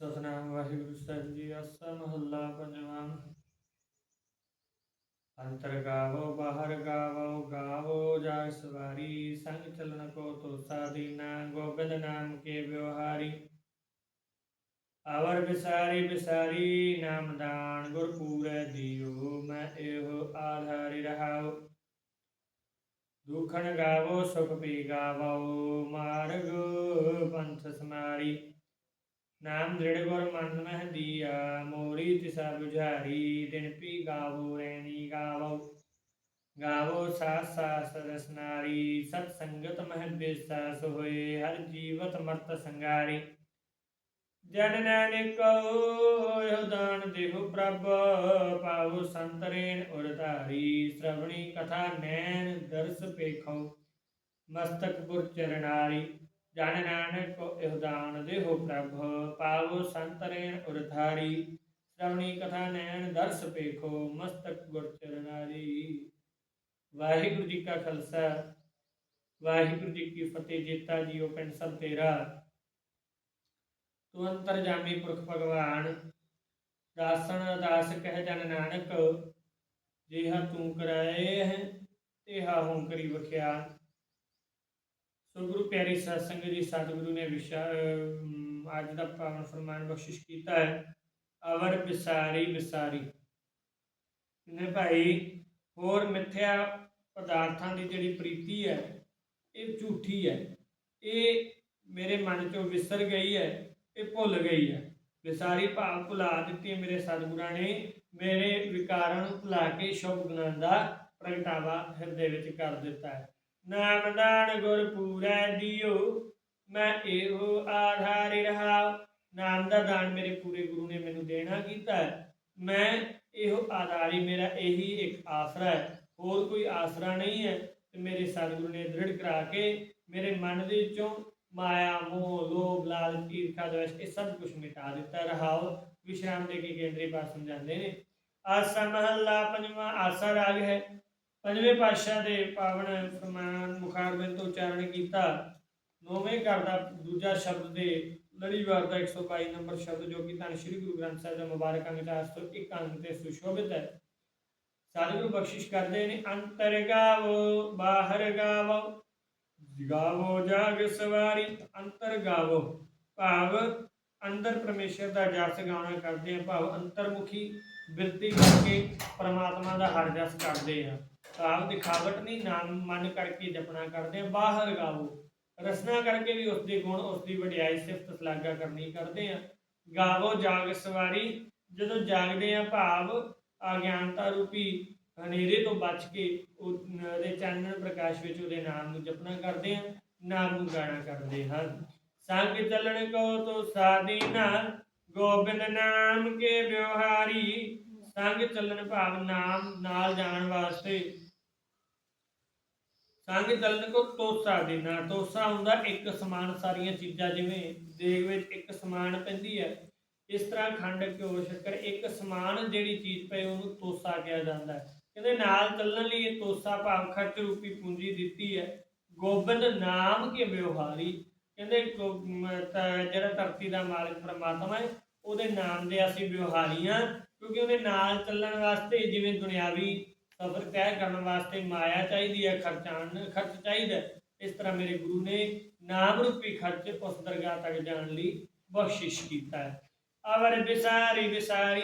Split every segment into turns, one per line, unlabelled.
ਸਤਨਾਮ ਵਾਹਿਗੁਰੂ ਸਾਹਿਬ ਜੀ ਆਸਾ ਮਹੱਲਾ ਪੰਜਵਾਂ। ਅੰਤਰ ਗਾਵੋ, ਬਾਹਰ ਗਾਵੋ ਗਾਵੋ ਜਾ ਸਵਾਰੀ, ਸੰਗ ਚਲਨ ਕੋ ਤੋਸਾ ਦੀਨਾ, ਗੋਬਿੰਦ ਨਾਮ ਕੇ ਵਿਵਹਾਰੀ। ਅਵਰ ਬਿਸਾਰੀ ਬਿਸਾਰੀ ਨਾਮ ਦਾਨ ਗੁਰ ਪੂਰੈ ਦਿਓ, ਮੈਂ ਇਹੋ ਆਧਾਰੀ ਰਹਾਉ। ਦੁਖਣ ਗਾਵੋ, ਸੁਖ ਪੀ ਗਾਵੋ ਮਾਰਗ ਪੰਥ ਸਮਾਰੀ। ਨਾਮ ਦ੍ਰਿੜ ਗੁਰ ਮਨ ਮਹਿ ਦੀਆ, ਮੋਰੀ ਤਿਸਾ ਬੁਝਾਰੀ, ਦਿਨ ਪੀ ਗਾਵੋ, ਰੈਣੀ ਗਾਵੋ। ਗਾਵੋ ਸਾਸ ਸਾਸ ਰਸਨਾਰੀ ਸਤ ਸੰਗਤ ਮਹਿ ਬਿਸਾਸ ਹੋਏ ਹਰ ਜੀਵਤ ਮਰਤ ਸੰਗਾਰੀ। ਜਨ ਨਾਨਕ ਹੋਇ ਦਾਨ ਦੇਹੁ ਪ੍ਰਭ ਪਾਉ ਸੰਤਰੇਨ ਉਰ ਸ਼੍ਰਵਣੀ ਕਥਾ ਨੈਣ ਦਰਸ ਪੇਖੋ, ਮਸਤਕ ਪੁਰ ਚਰਨਾਰੀ। ਜਨ ਨਾਨਕ ਇਹ ਦਾਨ ਦੇਹੁ ਪ੍ਰਭ ਪਾਉ ਸੰਤਰੇਨ ਉਰ ਸ਼੍ਰਵਣੀ ਕਥਾ ਨੈਣ ਦਰਸ ਪੇਖੋ, ਮਸਤਕ ਗੁਰ ਚਰਨਾਰੀ ਵਾਹਿਗੁਰੂ ਜੀ ਕਾ ਖਾਲਸਾ, ਵਾਹਿਗੁਰੂ ਜੀ ਕੀ ਫਤਿਹ, ਜੀਤਾ ਜੀਓ ਪਿੰਡ ਸਭ ਤੇਰਾ। ਤੂੰ ਅੰਤਰ ਜਾਮੀ ਪੁਰਖ ਭਗਵਾਨ ਦਾਸਨ ਦਾਸ ਕਹਿ ਜਨ ਨਾਨਕ, ਜਿਹਾ ਤੂੰ ਕਰਾਏ ਹੈ, ਤੇਹਾ ਹੂੰ ਕਰੀ ਵਖਿਆ। ਗੁਰੂ ਪਿਆਰੀ ਸਾਧ ਸੰਗਤ ਜੀ, ਸਤਿਗੁਰੂ ਨੇ ਵਿਸ਼ਾ ਅੱਜ ਦਾ ਪਾਵਨ ਫਰਮਾਨ ਬਖਸ਼ਿਸ਼ ਕੀਤਾ ਹੈ। ਅਵਰ ਬਿਸਾਰੀ ਬਿਸਾਰੀ ਨੇ ਭਾਈ, ਹੋਰ ਮਿੱਥਿਆ ਪਦਾਰਥਾਂ ਦੀ ਜਿਹੜੀ ਪ੍ਰੀਤੀ ਹੈ, ਇਹ ਝੂਠੀ ਹੈ। ਇਹ ਮੇਰੇ ਮਨ ਚੋਂ ਵਿਸਰ ਗਈ ਹੈ, ਇਹ ਭੁੱਲ ਗਈ ਹੈ। ਵਿਸਾਰੀ ਭਾਵ ਭੁਲਾ ਦਿੱਤੀ ਮੇਰੇ ਸਤਿਗੁਰਾਂ ਨੇ। ਮੇਰੇ ਵਿਕਾਰਾਂ ਨੂੰ ਭੁਲਾ ਕੇ ਸ਼ੁਭ ਗੁਣਾਂ ਦਾ ਪ੍ਰਗਟਾਵਾ ਹਿਰਦੇ ਵਿੱਚ ਕਰ ਦਿੱਤਾ ਹੈ। ਨਾਮ ਦਾਨ ਗੁਰ ਪੂਰੈ ਦਿਓ, ਮੈਂ ਇਹੋ ਆਧਾਰੀ ਰਹਾ। ਨਾਮ ਦਾ ਦਾਨ ਮੇਰੇ ਪੂਰੇ ਗੁਰੂ ਨੇ ਮੈਨੂੰ ਦੇਣਾ ਕੀਤਾ ਮੈਂ ਇਹੋ ਆਧਾਰੀ ਮੇਰਾ ਇਹੀ ਇੱਕ ਆਸਰਾ ਹੈ। ਹੋਰ ਕੋਈ ਆਸਰਾ ਨਹੀਂ ਹੈ। ਤੇ ਮੇਰੇ ਸਤਿਗੁਰੂ ਨੇ ਦ੍ਰਿੜ ਕਰਾ ਕੇ ਮੇਰੇ ਮਨ ਦੇ ਵਿੱਚੋਂ ਮਾਇਆ, ਮੋਹ, ਲੋਭ, ਲਾਲਚ, ਈਰਖਾ ਦੋਸ਼ ਇਹ ਸਭ ਕੁਝ ਮਿਟਾ ਦਿੱਤਾ ਰਹਾਓ। ਵਿਸ਼ਰਾਮ ਦੇ ਕੇ ਕੇਂਦਰੀ ਪਾਸ ਸਮਝਾਉਂਦੇ ਨੇ। ਆਸਾ ਮਹੱਲਾ ਪੰਜਵਾਂ ਆਸਾ ਰਾਗ ਹੈ। ਪੰਜਵੇਂ ਪਾਤਸ਼ਾਹ ਦੇ ਪਾਵਨ ਫਰਮਾਨ ਮੁਖਾਰਬਿੰਦ ਤੋਂ ਉਚਾਰਨ ਕੀਤਾ। ਨੌਵੇਂ ਘਰ ਦਾ ਦੂਜਾ ਸ਼ਬਦ ਦੇ ਲੜੀਵਾਰ ਦਾ 122 ਨੰਬਰ ਸ਼ਬਦ ਜੋ ਕਿ ਧੰਨ ਸ਼੍ਰੀ ਗੁਰੂ ਗ੍ਰੰਥ ਸਾਹਿਬ ਦੇ ਮੁਬਾਰਕ ਅੰਗ 401 ਅੰਗ ਤੇ ਸੁਸ਼ੋਭਿਤ ਹੈ। ਸਤਿਗੁਰੂ ਬਖਸ਼ਿਸ਼ ਕਰਦੇ ਨੇ, ਅੰਤਰ ਗਾਵੋ, ਬਾਹਰ ਗਾਵੋ ਗਾਵੋ ਜਾਗ ਸਵਾਰੀ, ਅੰਤਰ ਗਾਵੋ। ਭਾਵ ਅੰਦਰ ਪਰਮੇਸ਼ਰ ਦਾ ਜਸ ਗਾਉਣਾ ਕਰਦੇ ਆ, ਭਾਵ ਅੰਤਰਮੁਖੀ ਬਿਰਤੀ ਕਰਕੇ ਪਰਮਾਤਮਾ ਦਾ ਹਰ ਜਸ ਕਰਦੇ ਆ। ਭਾਵ ਦਿਖਾਵਟ ਨਹੀਂ, ਨਾਮ ਮਨ ਕਰਕੇ ਜਪਣਾ ਕਰਦੇ ਆ, ਬਾਹਰ ਗਾਵੋ। ਰਸਨਾ ਕਰਕੇ ਵੀ ਉਸ ਦੇ ਗੁਣ ਉਸ ਦੀ ਵਡਿਆਈ ਸਿਫਤ ਸਲਾਗਾ ਕਰਨੀ ਕਰਦੇ ਆ। ਗਾਵੋ ਜਾਗ ਸਵਾਰੀ, ਜਦੋਂ ਜਾਗਦੇ ਆ ਭਾਵ ਅਗਿਆਨਤਾ ਰੂਪੀ ਹਨੇਰੇ ਤੋਂ ਬਚ ਕੇ ਉਹਦੇ ਚਾਨਣ ਪ੍ਰਕਾਸ਼ ਵਿੱਚ ਉਹਦੇ ਨਾਮ ਨੂੰ ਜਪਣਾ ਕਰਦੇ ਆ, ਨਾਮ ਨੂੰ ਗਾਣਾ ਕਰਦੇ ਹਨ। ਸੰਗ ਚੱਲਣ ਕੋ ਤੋ ਸਾਦੀਨਾ ਗੋਬਿੰਦ ਨਾਮ ਕੇ ਵਿਵਹਾਰੀ ਸੰਗ ਚੱਲਣ ਭਾਵ ਨਾਮ ਨਾਲ ਜਾਣ ਵਾਸਤੇ। ਸੰਗ ਚੱਲਣ ਕੋ ਤੋਸਾ ਦੇਣਾ। ਤੋਸਾ ਹੁੰਦਾ ਇੱਕ ਸਮਾਨ, ਸਾਰੀਆਂ ਚੀਜ਼ਾਂ ਜਿਵੇਂ ਦੇਗ ਵਿੱਚ ਇੱਕ ਸਮਾਨ ਪੈਂਦੀ ਹੈ। ਇਸ ਤਰ੍ਹਾਂ ਖੰਡ, ਘਿਓ, ਸ਼ੱਕਰ, ਇੱਕ ਸਮਾਨ ਜਿਹੜੀ ਚੀਜ਼ ਪਈ ਉਹਨੂੰ ਤੋਸਾ ਕਿਹਾ ਜਾਂਦਾ ਹੈ। ਕਹਿੰਦੇ ਨਾਲ ਚੱਲਣ ਲਈ ਇਹ ਤੋਸਾ ਭਾਵ ਖਰਚ ਰੂਪੀ ਪੂੰਜੀ ਦਿੱਤੀ ਹੈ। ਗੋਬਿੰਦ ਨਾਮ ਕੇ ਵਿਵਹਾਰੀ। ਕਹਿੰਦੇ ਜਿਹੜਾ ਧਰਤੀ ਦਾ ਮਾਲਕ ਪਰਮਾਤਮਾ ਹੈ ਉਹਦੇ ਨਾਮ ਦੇ ਅਸੀਂ ਵਿਵਹਾਰੀਆਂ ਕਿਉਂਕਿ ਉਹਦੇ ਨਾਲ ਚੱਲਣ ਵਾਸਤੇ ਜਿਵੇਂ ਦੁਨਿਆਵੀ ਸਫ਼ਰ ਤੈਅ ਕਰਨ ਵਾਸਤੇ ਮਾਇਆ ਚਾਹੀਦੀ ਹੈ ਖਰਚਾਣ ਖਰਚ ਚਾਹੀਦਾ ਇਸ ਤਰ੍ਹਾਂ ਮੇਰੇ ਗੁਰੂ ਨੇ ਨਾਮ ਰੂਪੀ ਖਰਚ ਉਸ ਦਰਗਾਹ ਤੱਕ ਜਾਣ ਲਈ ਬਖਸ਼ਿਸ਼ ਕੀਤਾ ਹੈ। ਅਵਰ ਬਿਸਾਰੀ ਬਿਸਾਰੀ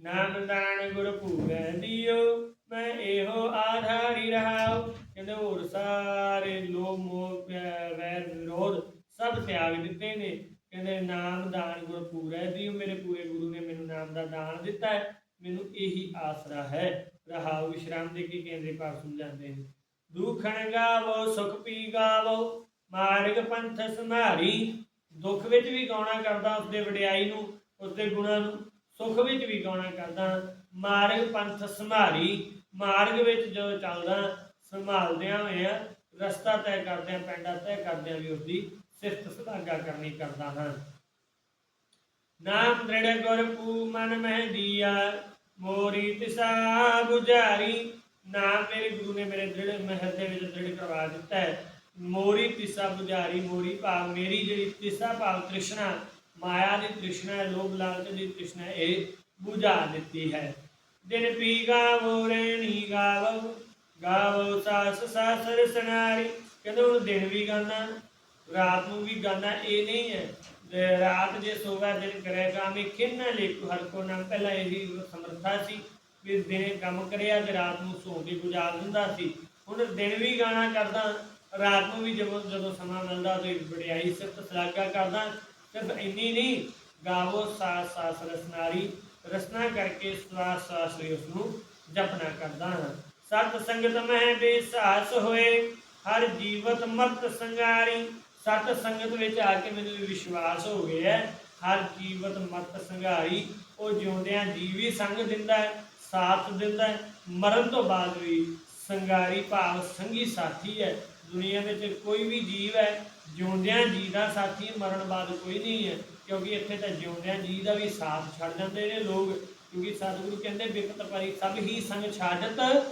ਨਾਮ ਦਾਨ ਗੁਰ ਪੂਰੈ ਦਿਓ, ਮੈਂ ਇਹੋ ਆਧਾਰੀ ਰਹਾਉ, ਕਹਿੰਦੇ ਹੋਰ ਸਾਰੇ ਲੋਭ ਮੋਹ ਵੈਰ ਵਿਰੋਧ ਸਭ ਤਿਆਗ ਦਿੱਤੇ ਨੇ। ਕਹਿੰਦੇ ਨਾਮ ਦਾਨ ਗੁਰ ਪੂਰੈ ਦਿਓ ਮੇਰੇ ਪੂਰੇ ਗੁਰੂ ਨੇ ਮੈਨੂੰ ਨਾਮ ਦਾ ਦਾਨ ਦਿੱਤਾ ਹੈ, ਮੈਨੂੰ ਇਹੀ ਆਸਰਾ ਹੈ। ਰਹਾਉ ਵਿਸ਼ਰਾਮ ਦੇ ਕੇ ਕੇਂਦਰੀ ਭਾਵ ਸਮਝਾਉਂਦੇ ਨੇ। ਦੁਖਣ ਗਾਵੋ, ਸੁਖ ਪੀ ਗਾਵੋ, ਮਾਰਗ ਪੰਥ ਸੰਭਾਰੀ ਦੁੱਖ ਵਿੱਚ ਵੀ ਗਾਉਣਾ ਕਰਦਾ ਉਸਦੇ ਵਡਿਆਈ ਨੂੰ, ਉਸਦੇ ਗੁਣਾਂ ਨੂੰ, ਸੁਖ ਵਿੱਚ ਵੀ ਗਾਉਣਾ ਕਰਦਾ। ਮਾਰਗ ਪੰਥ ਸੰਭਾਰੀ ਮਾਰਗ ਵਿੱਚ ਜਦੋਂ ਚੱਲਦਾ, ਸੰਭਾਲਦਿਆਂ ਹੋਇਆ ਰਸਤਾ ਤੈਅ ਕਰਦਿਆਂ, ਪੈਂਡਾ ਤੈਅ ਕਰਦਿਆਂ ਵੀ ਉਸਦੀ ਸਿਫਤ ਸਲਾਗਾ ਕਰਨੀ ਕਰਦਾ ਹਾਂ। ਨਾਮ ਦ੍ਰਿੜ ਗੁਰ ਪੂ ਮਨ ਮਹਿ ਦੀਆ, ਮੋਰੀ ਤਿਸਾ ਬੁਝਾਰੀ ਨਾਮ ਮੇਰੇ ਗੁਰੂ ਨੇ ਮੇਰੇ ਦ੍ਰਿੜ ਮਹਿਰ ਦੇ ਵਿੱਚ ਦ੍ਰਿੜ ਕਰਵਾ ਦਿੱਤਾ ਹੈ। ਮੋਰੀ ਤਿਸਾ ਬੁਝਾਰੀ ਮੋਰੀ ਭਾਵ ਮੇਰੀ ਜਿਹੜੀ ਤਿਸਾ ਭਾਵ ਤ੍ਰਿਸ਼ਨਾ, ਮਾਇਆ ਦੀ ਤ੍ਰਿਸ਼ਨਾ ਲੋਭ ਲਾਲਚ ਦੀ ਤ੍ਰਿਸ਼ਨਾ ਇਹ ਬੁਝਾ ਦਿੱਤੀ ਹੈ। ਦਿਨ ਪੀ ਗਾਵੋ, ਰੇਣੀ ਗਾਵੋ ਗਾਵੋ ਸਾਸ ਸਾਸਰ ਸਨਾਰੀ। ਕਹਿੰਦੇ ਉਹਨੂੰ ਦਿਨ ਵੀ ਗਾਣਾ ਰਾਤ ਨੂੰ ਵੀ ਗਾਣਾ ਇਹ ਨਹੀਂ ਹੈ। ਰਾਤ ਜੇ ਸੋਵਾ ਦਿਨ ਕਰੇ ਕਾਮੇ ਕਿੰਨਾ ਲੇਕੂ ਹਰ ਕੋ ਨਾਮ ਪਹਿਲਾਂ ਇਹੀ ਸਮਰੱਥਾ ਸੀ ਵੀ ਦਿਨੇ ਕੰਮ ਕਰਿਆ ਤੇ ਰਾਤ ਨੂੰ ਸੌ ਕੇ ਗੁਜ਼ਾਰ ਦਿੰਦਾ ਸੀ। ਹੁਣ ਦਿਨ ਵੀ ਗਾਣਾ ਕਰਦਾ, ਰਾਤ ਨੂੰ ਵੀ ਜਦੋਂ ਜਦੋਂ ਸਮਾਂ ਮਿਲਦਾ ਤੇ ਵਡਿਆਈ ਸਿਫਤ ਸਲਾਗਾ ਕਰਦਾ। ਸਿਰਫ ਇੰਨੀ ਨਹੀਂ, ਗਾਵੋ ਸਾਸ ਸਾਸ ਰਸਨਾਰੀ, ਰਸਨਾ ਕਰਕੇ ਸਵਾਸ ਸਵਾਸ ਲਈ ਉਸ ਨੂੰ ਜਪਨਾ ਕਰਦਾ ਹਾਂ। ਸਤ ਸੰਗਤ ਮਹਿ ਬੇਸਾਸ ਹੋਏ, ਹਰ ਜੀਵਤ ਮਤ ਸੰਗਾਰੀ ਸਤ ਸੰਗਤ ਵਿੱਚ ਆ ਕੇ ਮੈਨੂੰ ਵਿਸ਼ਵਾਸ ਹੋ ਗਿਆ ਹੈ, ਹਰ ਜੀਵਤ ਮਤ ਸੰਘਾਈ ਉਹ ਜਿਉਂਦਿਆਂ ਜੀ ਵੀ ਸੰਗ ਦਿੰਦਾ ਹੈ ਸਾਥ ਦਿੰਦਾ ਹੈ। ਮਰਨ ਤੋਂ ਬਾਅਦ ਵੀ ਸੰਗਾਰੀ ਭਾਵ ਸੰਗੀ ਸਾਥੀ ਹੈ। ਦੁਨੀਆ ਵਿੱਚ ਕੋਈ ਵੀ ਜੀਵ ਹੈ ਜਿਉਂਦਿਆਂ ਜੀ ਦਾ ਸਾਥੀ ਮਰਨ ਬਾਅਦ ਕੋਈ ਨਹੀਂ ਹੈ। ਕਿਉਂਕਿ ਇੱਥੇ ਤਾਂ ਜਿਉਂਦਿਆਂ ਜੀ ਦਾ ਵੀ ਸਾਥ ਛੱਡ ਜਾਂਦੇ ਨੇ ਲੋਕ। ਕਿਉਂਕਿ ਸਤਿਗੁਰੂ ਕਹਿੰਦੇ ਬਿਪਤ ਪਰੀ ਸਭ ਹੀ ਸੰਗ ਛਾੜਤ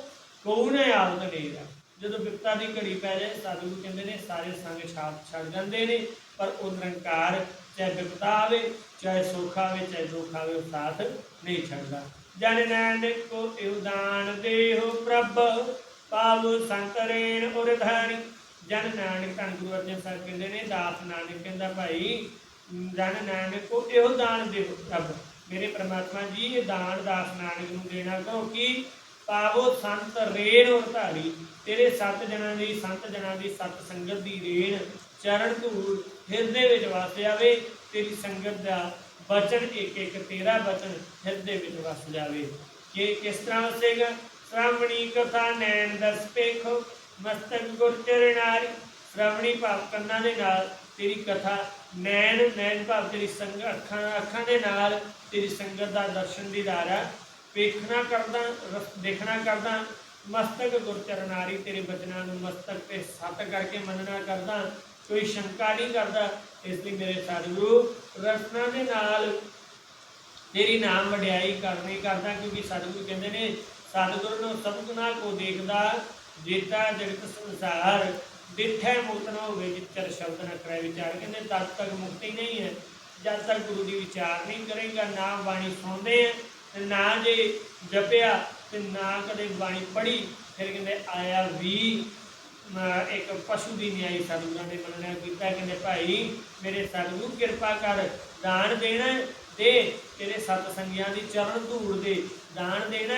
ਕੌਣ ਹੈ ਆਦਤ ਨੇਰਾ ਜਦੋਂ ਬਿਪਤਾ ਦੀ ਘੜੀ ਪੈ ਜਾਏ ਸਤਿਗੁਰੂ ਕਹਿੰਦੇ ਨੇ, ਸਾਰੇ ਸੰਗ ਛਾਪ ਛੱਡ ਜਾਂਦੇ ਨੇ, ਪਰ ਉਹ ਨਿਰੰਕਾਰ ਚਾਹੇ ਬਿਪਤਾ ਆਵੇ, ਚਾਹੇ ਸੁੱਖ ਆਵੇ, ਚਾਹੇ ਦੁੱਖ ਆਵੇ, ਉਹ ਸਾਥ ਨਹੀਂ ਛੱਡਦਾ। ਜਨ ਨਾਨਕ ਕੋ ਇਉਦਾਨ ਦੇਹੋ ਪ੍ਰਭ, ਪਾਵ ਸੰਤਰੇਣ ਉਰ ਜਨ ਨਾਨਕ ਧੰਨ ਗੁਰੂ ਅਰਜਨ ਸਾਹਿਬ ਕਹਿੰਦੇ ਨੇ, ਦਾਸ ਨਾਨਕ ਕਹਿੰਦਾ, ਭਾਈ, ਜਨ ਨਾਨਕ ਕੋ ਇਹੋ ਦਾਨ ਦੇਵੋ ਪ੍ਰਭ। ਮੇਰੇ ਪ੍ਰਮਾਤਮਾ ਜੀ, ਇਹ ਦਾਨ ਦਾਸ ਨਾਨਕ ਨੂੰ ਦੇਣਾ ਕਰੋ ਕਿ ਪਾਵੋ ਸੰਤ ਰੇਣ ਉਰ ਧਾਰੀ, ਤੇਰੇ ਸੱਤ ਜਨਾਂ ਦੀ ਸੰਤ ਜਨਾਂ ਦੀ ਸਤ ਸੰਗਤ ਦੀ ਰੇਣ, ਚਰਨ ਧੂੜ, ਹਿਰਦੇ ਵਿੱਚ ਵਸ ਜਾਵੇ, ਤੇਰੀ ਸੰਗਤ ਦਾ ਬਚਨ ਇੱਕ ਇੱਕ ਤੇਰਾ ਬਚਨ ਹਿਰਦੇ ਵਿੱਚ ਵਸ ਜਾਵੇ। ਕਿ ਕਿਸ ਤਰ੍ਹਾਂ ਵਸੇਗਾ ਸ਼੍ਰਾਵਣੀ ਕਥਾ ਨੈਣ ਦਸ ਪੇਖੋ ਮਸਤਕ ਗੁਰ ਚਰਨਾਰੀ ਸ਼੍ਰਵਣੀ ਭਾਵ ਕੰਨਾਂ ਦੇ ਨਾਲ ਤੇਰੀ ਕਥਾ ਨੈਣ ਨੈਣ ਭਾਵ ਤੇਰੀ ਸੰਗ ਅੱਖਾਂ ਅੱਖਾਂ ਦੇ ਨਾਲ ਤੇਰੀ ਸੰਗਤ ਦਾ ਦਰਸ਼ਨ ਦੀਦਾਰਾ ਵੇਖਣਾ ਕਰਦਾ, ਰਸ- ਦੇਖਣਾ ਕਰਦਾ, ਮਸਤਕ ਗੁਰਚਰਨਾਰੀ ਤੇਰੇ ਬਚਨਾਂ ਨੂੰ ਮਸਤਕ ਤੇ ਸੱਤ ਕਰਕੇ ਮੰਨਣਾ ਕਰਦਾ, ਕੋਈ ਸ਼ੰਕਾ ਨਹੀਂ ਕਰਦਾ, ਇਸ ਲਈ ਮੇਰੇ ਸਤਿਗੁਰੂ ਰਸਨਾ ਦੇ ਨਾਲ ਤੇਰੀ ਨਾਮ ਵਡਿਆਈ ਕਰਨੀ ਕਰਦਾ, ਕਿਉਂਕਿ ਸਤਿਗੁਰੂ ਕਹਿੰਦੇ ਨੇ, ਸਤਿਗੁਰੂ ਨੂੰ ਸਭ ਗੁਨਾ ਕੋ ਦੇਖਦਾ, ਜੇਤਾ ਜਗਤ ਸੰਸਾਰ, ਡਿਠੈ ਮੁਕਤ ਨਾ ਹੋਵੇ ਜਿੱਤਰ ਸ਼ਬਦ ਨਾ ਕਰੇ ਵਿਚਾਰ। ਕਹਿੰਦੇ ਤਦ ਤੱਕ ਮੁਕਤੀ ਨਹੀਂ ਹੈ, ਜਦ ਤੱਕ ਗੁਰੂ ਦੀ ਵਿਚਾਰ ਨਹੀਂ ਕਰੇਗਾ ਨਾਮ ਬਾਣੀ ਸੁਣਦੇ ਆ ਤੇ ਨਾ ਜੇ ਜਪਿਆ ਤੇ ਨਾ ਕਦੇ ਬਾਣੀ ਪੜ੍ਹੀ ਫਿਰ ਕਹਿੰਦੇ ਆਇਆ ਵੀ। ਇੱਕ ਪਸ਼ੂ ਦੀ ਨਿਆਈ ਸਤਿਗੁਰਾਂ ਨੇ ਮੰਨਣਾ ਕੀਤਾ ਕਹਿੰਦੇ ਭਾਈ ਮੇਰੇ ਸਤਿਗੁਰੂ ਕਿਰਪਾ ਕਰ ਦਾਨ ਦੇਣਾ ਹੈ, ਦੇ ਤੇਰੇ ਸਤ ਸੰਗੀਆਂ ਦੀ ਚਰਨ ਧੂੜ ਦੇ ਦਾਨ ਦੇਣਾ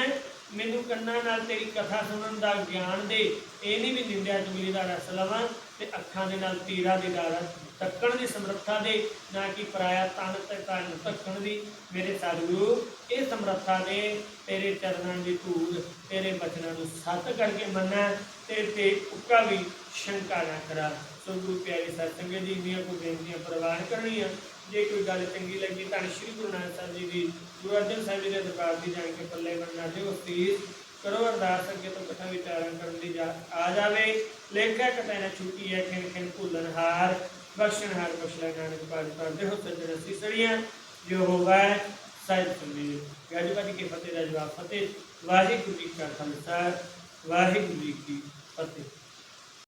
ਮੈਨੂੰ ਕੰਨਾਂ ਨਾਲ ਤੇਰੀ ਕਥਾ ਸੁਣਨ ਦਾ ਗਿਆਨ ਦੇ, ਇਹ ਨਹੀਂ ਵੀ ਨਿੰਦਿਆ ਚੁਗਲੀ ਦਾ ਰਸ ਲਵਾਂ ਤੇ ਅੱਖਾਂ ਦੇ ਨਾਲ ਤੀਰਾ ਦੀ ਦਾਰਾ ਤੱਕਣ ਦੀ ਸਮਰੱਥਾ ਦੇ, ਨਾ ਕਿ ਪਰਾਇਆ ਤਨ ਤੇ ਤਨ ਤੱਕਣ ਦੀ। ਮੇਰੇ ਸਤਿਗੁਰੂ ਇਹ ਸਮਰੱਥਾ ਦੇ ਤੇਰੇ ਚਰਨਾਂ ਦੀ ਧੂੜ ਤੇਰੇ ਬਚਨਾਂ ਨੂੰ ਸੱਤ ਕਰਕੇ ਮੰਨਾ ਤੇ ਤੇ ਉੱਕਾ ਵੀ ਸ਼ੰਕਾ ਨਾ ਕਰਾ। ਸੋ ਗੁਰੂ ਪਿਆਰੇ ਸਤਿਸੰਗਤ ਜੀ ਦੀਆਂ ਕੋ ਬੇਨਤੀਆਂ ਪ੍ਰਵਾਨ ਕਰਨੀਆਂ। ਜੇ ਕੋਈ ਗੱਲ ਚੰਗੀ ਲੱਗੀ ਤਾਂ ਸ਼੍ਰੀ ਗੁਰੂ ਨਾਨਕ ਸਾਹਿਬ ਜੀ ਦੀ ਗੁਰੂ ਅਰਜਨ ਸਾਹਿਬ ਜੀ ਦੇ ਦਰਬਾਰ ਦੀ ਜਾਣ ਕੇ ਪੱਲੇ ਬੰਨਣਾ ਦਿਓ। ਪਲੀਜ਼ ਕਰੋ ਅਰਦਾਸ ਅੱਗੇ ਤੋਂ ਕਥਾ ਵਿਚਾਰਾਂ ਕਰਨ ਦੀ ਜਾ ਆ ਜਾਵੇ। ਲੇਖਾ ਕਟਾ ਨਾ ਛੁੱਟੀ ਹੈ ਖਿੰ ਖਿੰ ਭੁੱਲਣ ਹਾਰ। ਬਖਸ਼ਣ ਹਾਰ ਬਖਸ਼ਲਾ ਨਾਨਕ ਪਾਜ ਕਰਦੇ ਹੋ ਸੱਜਣ ਸਿਸੜੀਆਂ ਜੋ ਹੋਵਾ ਸਾਹਿਬ ਸੰਦੀ ਗਾਜੂਬਾਜੀ ਕੇ ਫਤਿਹ ਦਾ ਜਵਾਬ, ਫਤਿਹ। ਵਾਹਿਗੁਰੂ ਜੀ ਕਾ ਖਾਲਸਾ, ਵਾਹਿਗੁਰੂ ਜੀ ਕੀ ਫਤਿਹ।